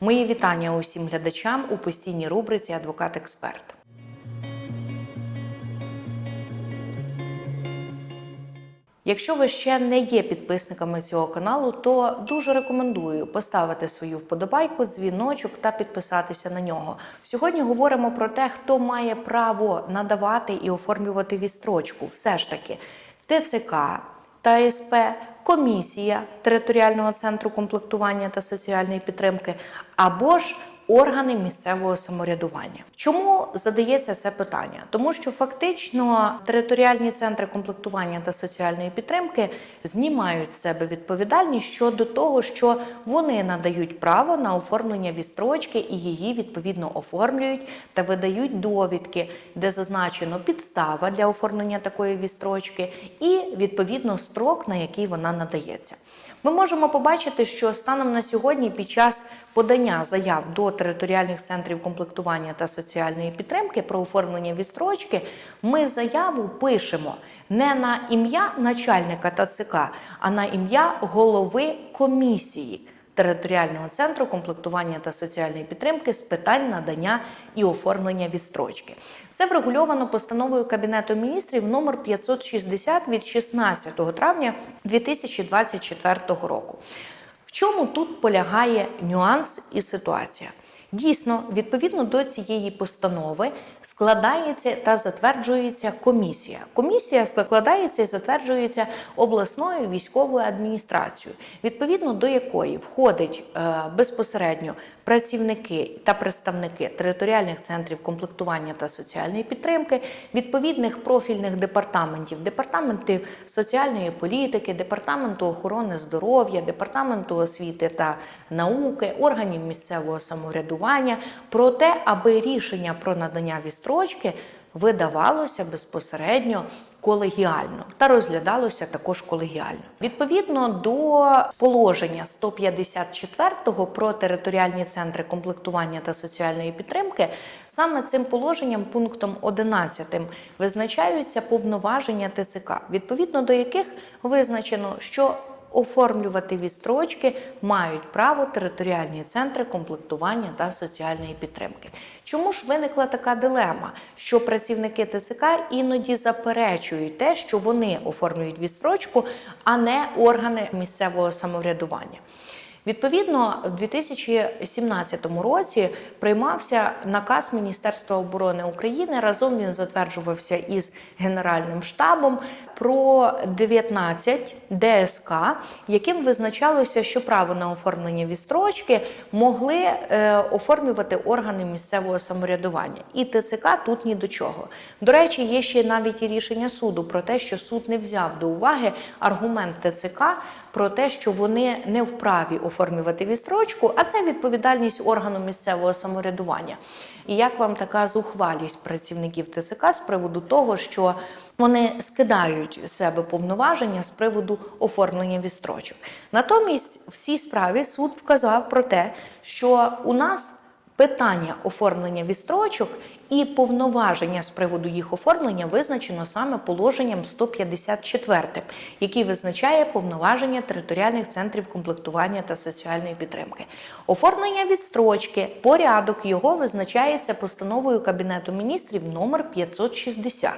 Мої вітання усім глядачам у постійній рубриці Адвокат-експерт. Якщо ви ще не є підписниками цього каналу, то дуже рекомендую поставити свою вподобайку, дзвіночок та підписатися на нього. Сьогодні говоримо про те, хто має право надавати і оформлювати відстрочку. Все ж таки, ТЦК та СП, комісія територіального центру комплектування та соціальної підтримки або ж органи місцевого самоврядування. Чому задається це питання? Тому що фактично територіальні центри комплектування та соціальної підтримки знімають з себе відповідальність щодо того, що вони надають право на оформлення відстрочки і її відповідно оформлюють та видають довідки, де зазначено підстава для оформлення такої відстрочки і відповідно строк, на який вона надається. Ми можемо побачити, що станом на сьогодні під час подання заяв до територіальних центрів комплектування та соціальної підтримки про оформлення відстрочки, ми заяву пишемо не на ім'я начальника ТЦК, а на ім'я голови комісії. Територіального центру комплектування та соціальної підтримки з питань надання і оформлення відстрочки. Це врегульовано постановою Кабінету міністрів номер 560 від 16 травня 2024 року. В чому тут полягає нюанс і ситуація? Дійсно, відповідно до цієї постанови складається та затверджується комісія. Комісія складається і затверджується обласною військовою адміністрацією, відповідно до якої входить е, безпосередньо працівники та представники територіальних центрів комплектування та соціальної підтримки, відповідних профільних департаментів, департаментів соціальної політики, департаменту охорони здоров'я, департаменту освіти та науки, органів місцевого самоврядування про те, аби рішення про надання відстрочки видавалося безпосередньо колегіально та розглядалося також колегіально. Відповідно до положення 154 про територіальні центри комплектування та соціальної підтримки, саме цим положенням, пунктом 11, визначаються повноваження ТЦК, відповідно до яких визначено, що Оформлювати відстрочки мають право територіальні центри комплектування та соціальної підтримки. Чому ж виникла така дилема, що працівники ТЦК іноді заперечують те, що вони оформлюють відстрочку, а не органи місцевого самоврядування? Відповідно, в 2017 році приймався наказ Міністерства оборони України. Разом він затверджувався із Генеральним штабом про 19 ДСК, яким визначалося, що право на оформлення відстрочки могли е, оформлювати органи місцевого самоврядування. І ТЦК тут ні до чого. До речі, є ще навіть і рішення суду про те, що суд не взяв до уваги аргумент ТЦК про те, що вони не вправі оформлювати відстрочку, а це відповідальність органу місцевого самоврядування. І як вам така зухвалість працівників ТЦК з приводу того, що вони скидають з себе повноваження з приводу оформлення відстрочок? Натомість в цій справі суд вказав про те, що у нас питання оформлення відстрочок і повноваження з приводу їх оформлення визначено саме положенням 154, який визначає повноваження територіальних центрів комплектування та соціальної підтримки. Оформлення відстрочки, порядок його визначається постановою Кабінету міністрів номер 560.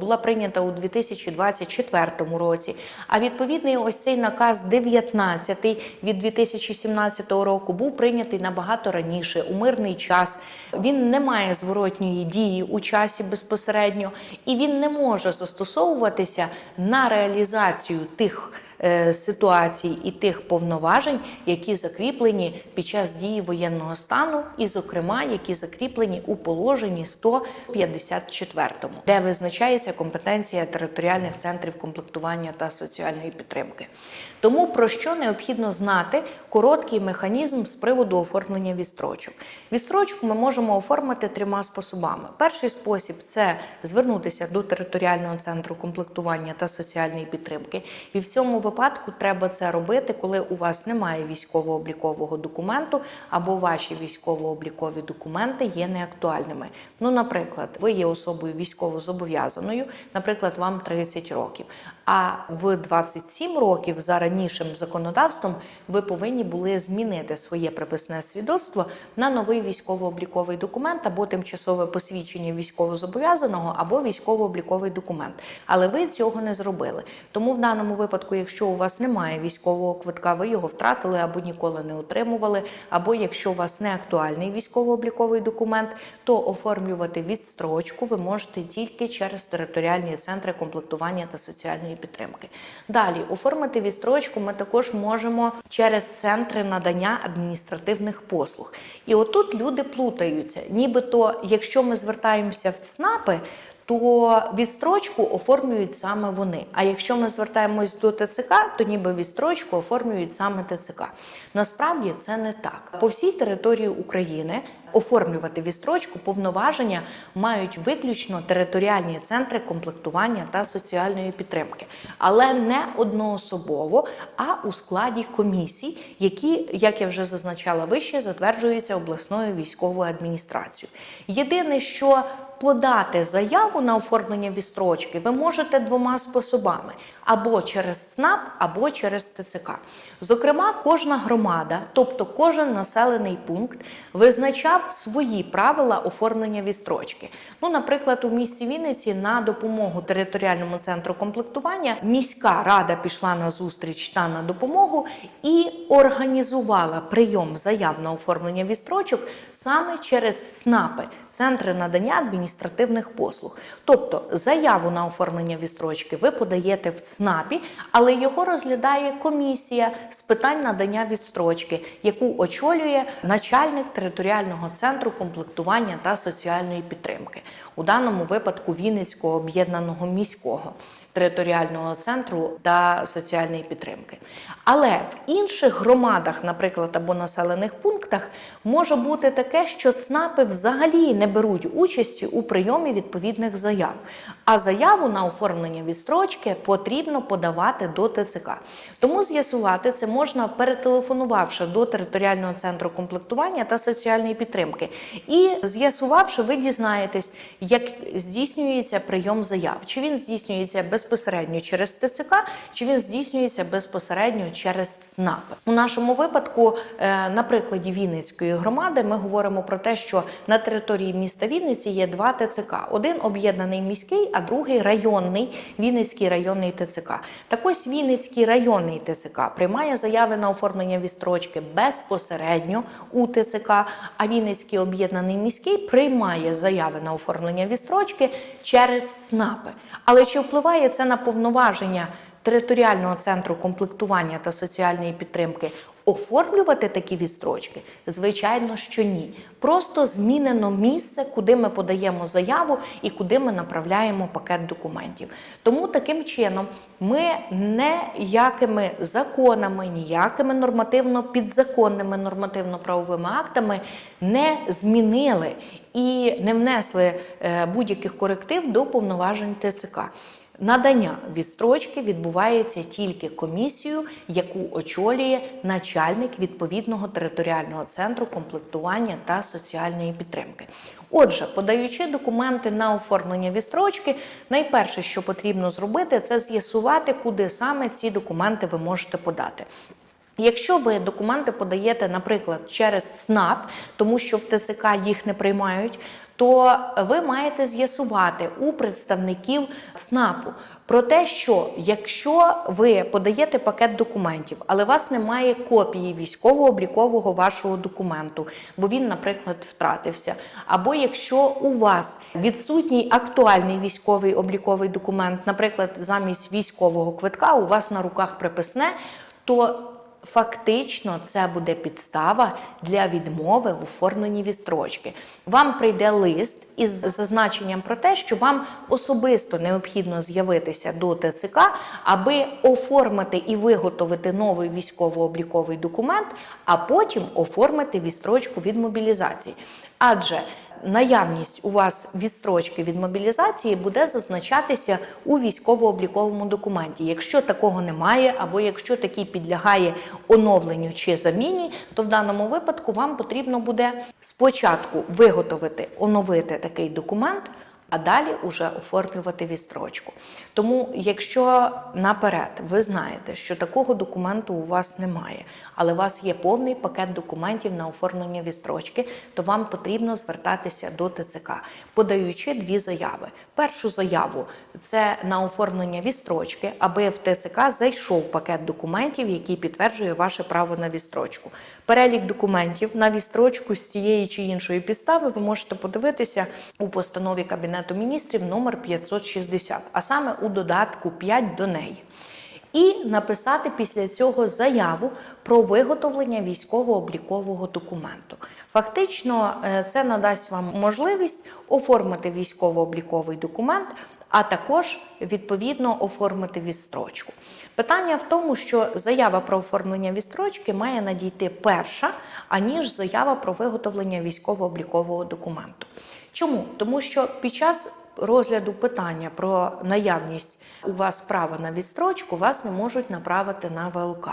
Була прийнята у 2024 році. А відповідний ось цей наказ 19 від 2017 року був прийнятий набагато раніше, у мирний час. Він не має зворотньої дії у часі безпосередньо, і він не може застосовуватися на реалізацію тих ситуацій і тих повноважень, які закріплені під час дії воєнного стану, і, зокрема, які закріплені у положенні 154, де визначається компетенція територіальних центрів комплектування та соціальної підтримки. Тому про що необхідно знати короткий механізм з приводу оформлення відстрочок. Відстрочку ми можемо оформити трьома способами. Перший спосіб це звернутися до територіального центру комплектування та соціальної підтримки, і в цьому випадку випадку треба це робити, коли у вас немає військово-облікового документу або ваші військово-облікові документи є неактуальними. Ну, наприклад, ви є особою військово-зобов'язаною, наприклад, вам 30 років. А в 27 років за ранішим законодавством ви повинні були змінити своє приписне свідоцтво на новий військово-обліковий документ або тимчасове посвідчення військовозобов'язаного або військово-обліковий документ. Але ви цього не зробили. Тому в даному випадку, якщо у вас немає військового квитка, ви його втратили або ніколи не отримували, або якщо у вас не актуальний військово-обліковий документ, то оформлювати відстрочку ви можете тільки через територіальні центри комплектування та соціальної підтримки. Далі оформити відстрочку ми також можемо через центри надання адміністративних послуг. І отут люди плутаються. Нібито, якщо ми звертаємося в ЦНАПи, то відстрочку оформлюють саме вони. А якщо ми звертаємось до ТЦК, то ніби відстрочку оформлюють саме ТЦК. Насправді це не так. По всій території України оформлювати відстрочку повноваження мають виключно територіальні центри комплектування та соціальної підтримки, але не одноособово, а у складі комісій, які, як я вже зазначала вище, затверджуються обласною військовою адміністрацією. Єдине, що Подати заяву на оформлення відстрочки ви можете двома способами: або через СНАП, або через ТЦК. Зокрема, кожна громада, тобто кожен населений пункт, визначав свої правила оформлення вістрочки. Ну, наприклад, у місті Вінниці на допомогу територіальному центру комплектування міська рада пішла на зустріч та на допомогу і організувала прийом заяв на оформлення вістрочок саме через ЦНАПи центри надання адміністративних послуг. Тобто заяву на оформлення відстрочки ви подаєте в ЦНАПі, але його розглядає комісія з питань надання відстрочки, яку очолює начальник територіального центру комплектування та соціальної підтримки, у даному випадку Вінницького об'єднаного міського територіального центру та соціальної підтримки. Але в інших громадах, наприклад, або населених пунктах, може бути таке, що ЦНАПи взагалі не беруть участі у прийомі відповідних заяв. А заяву на оформлення відстрочки потрібно подавати до ТЦК. Тому з'ясувати це можна перетелефонувавши до територіального центру комплектування та соціальної підтримки. І з'ясувавши, ви дізнаєтесь, як здійснюється прийом заяв, чи він здійснюється безпосередньо через ТЦК, чи він здійснюється безпосередньо через ЦНАП. У нашому випадку, е, на прикладі Вінницької громади, ми говоримо про те, що на території міста Вінниці є два ТЦК: один об'єднаний міський, а другий районний Вінницький районний ТЦК. Так ось Вінницький районний ТЦК приймає заяви на оформлення відстрочки безпосередньо у ТЦК, а Вінницький об'єднаний міський приймає заяви на оформлення відстрочки через ЦНАПи. Але чи впливає це на повноваження територіального центру комплектування та соціальної підтримки оформлювати такі відстрочки? Звичайно, що ні. Просто змінено місце, куди ми подаємо заяву і куди ми направляємо пакет документів. Тому таким чином ми ніякими законами, ніякими нормативно підзаконними нормативно-правовими актами не змінили і не внесли е, будь-яких коректив до повноважень ТЦК. Надання відстрочки відбувається тільки комісією, яку очолює начальник відповідного територіального центру комплектування та соціальної підтримки. Отже, подаючи документи на оформлення відстрочки, найперше, що потрібно зробити, це з'ясувати, куди саме ці документи ви можете подати. Якщо ви документи подаєте, наприклад, через СНАП, тому що в ТЦК їх не приймають, то ви маєте з'ясувати у представників ЦНАПу про те, що якщо ви подаєте пакет документів, але у вас немає копії військово-облікового вашого документу, бо він, наприклад, втратився, або якщо у вас відсутній актуальний військовий обліковий документ, наприклад, замість військового квитка у вас на руках приписне, то Фактично, це буде підстава для відмови в оформленні відстрочки. Вам прийде лист із зазначенням про те, що вам особисто необхідно з'явитися до ТЦК, аби оформити і виготовити новий військово-обліковий документ, а потім оформити відстрочку від мобілізації. Адже наявність у вас відстрочки від мобілізації буде зазначатися у військово-обліковому документі. Якщо такого немає, або якщо такий підлягає оновленню чи заміні, то в даному випадку вам потрібно буде спочатку виготовити, оновити такий документ. А далі уже оформлювати відстрочку. Тому, якщо наперед ви знаєте, що такого документу у вас немає, але у вас є повний пакет документів на оформлення відстрочки, то вам потрібно звертатися до ТЦК, подаючи дві заяви. Першу заяву це на оформлення відстрочки, аби в ТЦК зайшов пакет документів, який підтверджує ваше право на відстрочку. Перелік документів на відстрочку з цієї чи іншої підстави ви можете подивитися у постанові Кабінету міністрів номер 560, а саме у додатку 5 до неї. І написати після цього заяву про виготовлення військово-облікового документу. Фактично, е, це надасть вам можливість оформити військово-обліковий документ, а також відповідно оформити відстрочку. Питання в тому, що заява про оформлення відстрочки має надійти перша, аніж заява про виготовлення військово-облікового документу. Чому? Тому що під час розгляду питання про наявність у вас права на відстрочку вас не можуть направити на ВЛК.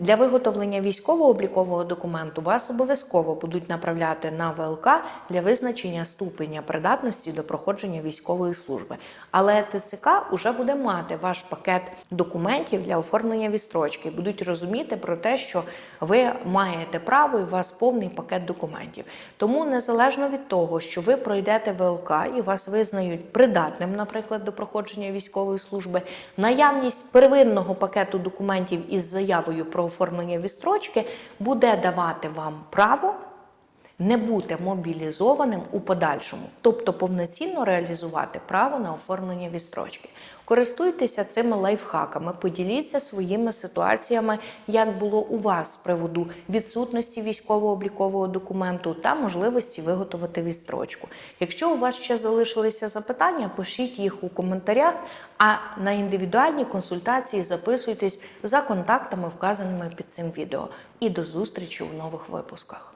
Для виготовлення військово-облікового документу вас обов'язково будуть направляти на ВЛК для визначення ступеня придатності до проходження військової служби. Але ТЦК вже буде мати ваш пакет документів для оформлення відстрочки. Будуть розуміти про те, що ви маєте право і у вас повний пакет документів. Тому незалежно від того, що ви пройдете ВЛК і вас визнають придатним, наприклад, до проходження військової служби, наявність первинного пакету документів із заявою про оформлення вістрочки буде давати вам право не бути мобілізованим у подальшому, тобто повноцінно реалізувати право на оформлення відстрочки. Користуйтеся цими лайфхаками, поділіться своїми ситуаціями, як було у вас з приводу відсутності військово-облікового документу та можливості виготовити відстрочку. Якщо у вас ще залишилися запитання, пишіть їх у коментарях, а на індивідуальні консультації записуйтесь за контактами, вказаними під цим відео. І до зустрічі у нових випусках.